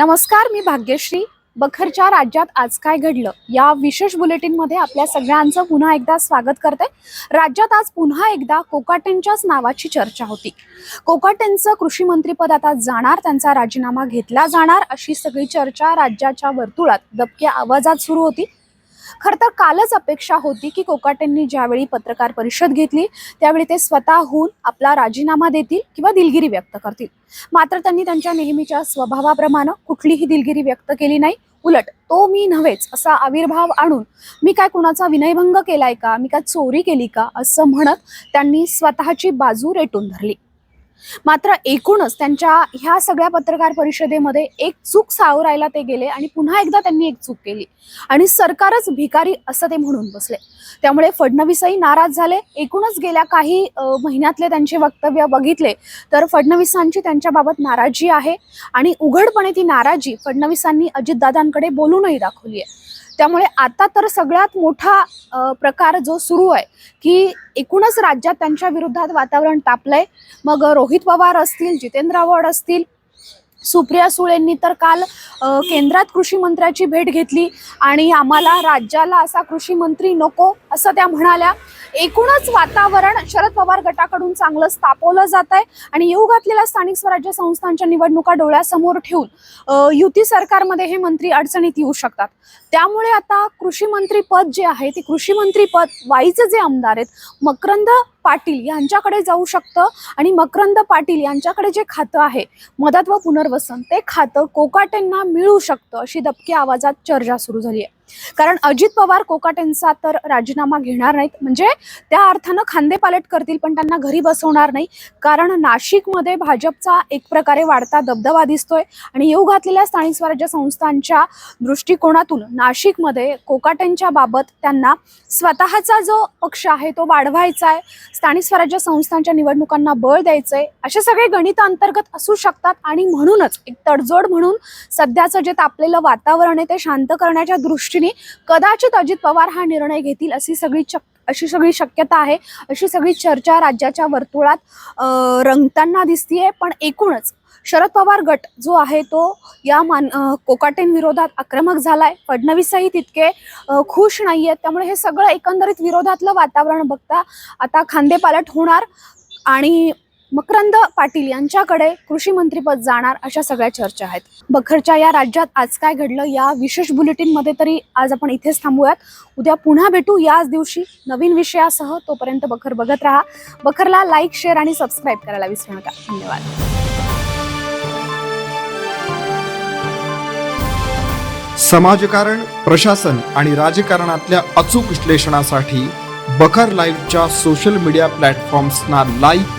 नमस्कार मी भाग्यश्री. बखरच्या राज्यात आज काय घडलं? या विशेष बुलेटिनमध्ये आपल्या सगळ्यांचं पुन्हा एकदा स्वागत करते. राज्यात आज पुन्हा एकदा कोकाटेंच्याच नावाची चर्चा होती. कोकाटेंचं कृषी मंत्रीपद आता जाणार त्यांचा राजीनामा घेतला जाणार अशी सगळी चर्चा राज्याच्या वर्तुळात दबक्या आवाजात सुरू होती. खरं तर कालच अपेक्षा होती की कोकाटेंनी ज्यावेळी पत्रकार परिषद घेतली त्यावेळी ते स्वतःहून आपला राजीनामा देतील किंवा दिलगिरी व्यक्त करतील. मात्र त्यांनी त्यांच्या नेहमीच्या स्वभावाप्रमाणे कुठलीही दिलगिरी व्यक्त केली नाही. उलट तो मी नव्हेच असा आविर्भाव आणून मी काय कुणाचा विनयभंग केलाय का? मी काय चोरी केली का? असं म्हणत त्यांनी स्वतःची बाजू रेटून धरली. मात्र एकूणच त्यांच्या ह्या सगळ्या पत्रकार परिषदेमध्ये एक चूक सावरायला ते गेले आणि पुन्हा एकदा त्यांनी एक चूक केली. आणि सरकारच भिकारी असं ते म्हणून बसले. त्यामुळे फडणवीसही नाराज झाले. एकूणच गेल्या काही महिन्यातले त्यांचे वक्तव्य बघितले तर फडणवीसांची त्यांच्याबाबत नाराजी आहे. आणि उघडपणे ती नाराजी फडणवीसांनी अजितदादांकडे बोलूनही दाखवली आहे. त्यामुळे आता तर सगळ्यात मोठा प्रकार जो सुरू आहे की एकूणच राज्यात त्यांच्या विरोधात वातावरण तापलंय. मग रोहित पवार असतील जितेंद्र आव्हाड असतील सुप्रिया सुळेंनी तर काल केंद्रात कृषी मंत्र्याची भेट घेतली आणि आम्हाला राज्याला असा कृषी मंत्री नको असं त्या म्हणाल्या. एकूणच वातावरण शरद पवार गटाकडून चांगलंच तापवलं जात आहे आणि येऊ घातलेल्या स्थानिक स्वराज्य संस्थांच्या निवडणुका डोळ्यासमोर ठेवून युती सरकारमध्ये हे मंत्री अडचणीत येऊ शकतात. त्यामुळे आता कृषी मंत्री पद जे आहे ते कृषी मंत्री पद वाईचे जे आमदार आहेत मकरंद पाटील यांच्याकडे जाऊ शकतं आणि मकरंद पाटील यांच्याकडे जे खातं आहे मदत व पुनर्वसन ते खातं कोकाटेंना मिळू शकतं अशी दबकी आवाजात चर्चा सुरू झाली आहे. कारण अजित पवार कोकाटेंचा तर राजीनामा घेणार नाहीत. म्हणजे त्या अर्थानं खांदेपालट करतील पण त्यांना घरी बसवणार नाही. कारण नाशिकमध्ये भाजपचा एक प्रकारे वाढता दबदबा दिसतोय आणि येऊ घातलेल्या स्थानिक स्वराज्य संस्थांच्या दृष्टिकोनातून नाशिकमध्ये कोकाटेंच्या बाबत त्यांना स्वतःचा जो पक्ष आहे तो वाढवायचा आहे स्थानिक स्वराज्य संस्थांच्या निवडणुकांना बळ द्यायचंय. आहे असे सगळे गणित अंतर्गत असू शकतात आणि म्हणूनच एक तडजोड म्हणून सध्याचं जे तापलेलं वातावरण आहे ते शांत करण्याच्या दृष्टीने कदाचित अजित पवार हा निर्णय घेतील अशी सगळी चक अशी सगळी शक्यता आहे अशी सगळी चर्चा राज्याच्या वर्तुळात रंगताना दिसतीये. पण एकूणच शरद पवार गट जो आहे तो या मान कोकाटेन विरोधात आक्रमक झालाय. फडणवीसही तितके खुश नाही आहेत त्यामुळे हे सगळं एकंदरीत विरोधातलं वातावरण बघता आता खांदेपालट होणार आणि मकरंद पाटील यांच्याकडे कृषी मंत्रीपद जाणार अशा सगळ्या चर्चा आहेत. बखरच्या या राज्यात आज काय घडलं या विशेष बुलेटिनमध्ये तरी आज आपण इथेच थांबूयात. उद्या पुन्हा भेटू याच दिवशी नवीन विषयासह. तोपर्यंत बखर बघत राहा. बखरला लाईक शेअर आणि सबस्क्राईब करायला विसरू नका. धन्यवाद. समाजकारण प्रशासन आणि राजकारणातल्या अचूक विश्लेषणासाठी बखर लाईव्हच्या सोशल मीडिया प्लॅटफॉर्म्सना लाईक